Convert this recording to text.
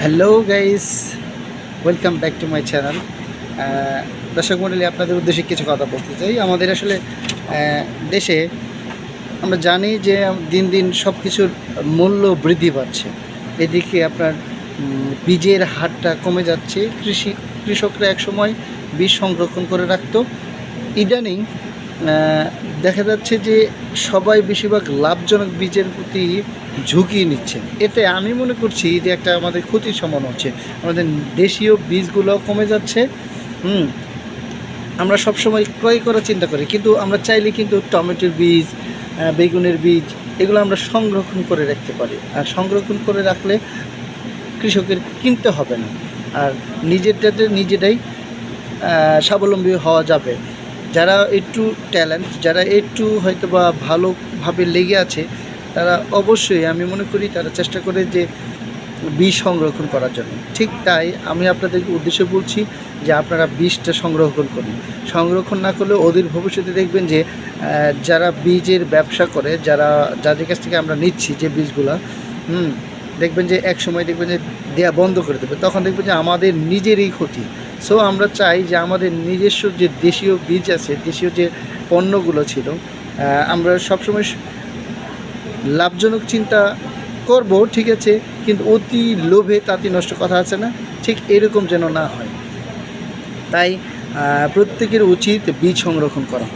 Hello guys welcome back to my channel দর্শক মণ্ডলী আপনাদের উদ্দেশ্যে কিছু কথা বলতে চাই। আমাদের আসলে দেশে আমরা জানি যে দিন দিন সব কিছুর মূল্য বৃদ্ধি পাচ্ছে। এদিকে আপনার বীজের হারটা কমে যাচ্ছে। কৃষি, কৃষকরা একসময় বীজ সংরক্ষণ করে রাখতো। ইদানিং দেখা যাচ্ছে যে সবাই বেশিরভাগ লাভজনক বীজের প্রতি ঝুঁকি নিচ্ছে। এতে আমি মনে করছি যে একটা আমাদের ক্ষতির সমান হচ্ছে। আমাদের দেশীয় বীজগুলো কমে যাচ্ছে, হুম, আমরা সবসময় ক্রয় করার চিন্তা করি। কিন্তু আমরা চাইলে কিন্তু টমেটোর বীজ বেগুনের বীজ, এগুলো আমরা সংরক্ষণ করে রাখতে পারি। আর সংরক্ষণ করে রাখলে কৃষকের কিনতে হবে না। আর নিজেরটাতে নিজেরাই স্বাবলম্বী হওয়া যাবে। যারা একটু ট্যালেন্ট যারা একটু হয়তো বা ভালোভাবে লেগে আছে, তারা অবশ্যই আমি মনে করি তারা চেষ্টা করে যে বীজ সংরক্ষণ করার জন্য। ঠিক তাই আমি আপনাদেরকে উদ্দেশ্যে বলছি যে আপনারা বীজটা সংরক্ষণ করুন। সংরক্ষণ না করলে অদূর ভবিষ্যতে দেখবেন যে যারা বীজের ব্যবসা করে, যারা, যাদের কাছ থেকে আমরা নিচ্ছি যে বীজগুলা, হুম, দেখবেন যে এক সময় দেখবেন যে দেয়া বন্ধ করে দেবে। তখন দেখবেন যে আমাদের নিজেরই ক্ষতি। সো আমরা চাই যে আমাদের নিজস্ব যে দেশীয় বীজ আছে, দেশীয় যে পণ্যগুলো ছিল আমরা সবসময় লাভজনক চিন্তা করব, ঠিক আছে, কিন্তু অতি লোভে তাতে নষ্ট কথা আছে না, ঠিক এরকম যেন না হয়। তাই প্রত্যেকের উচিত বীজ সংরক্ষণ করা।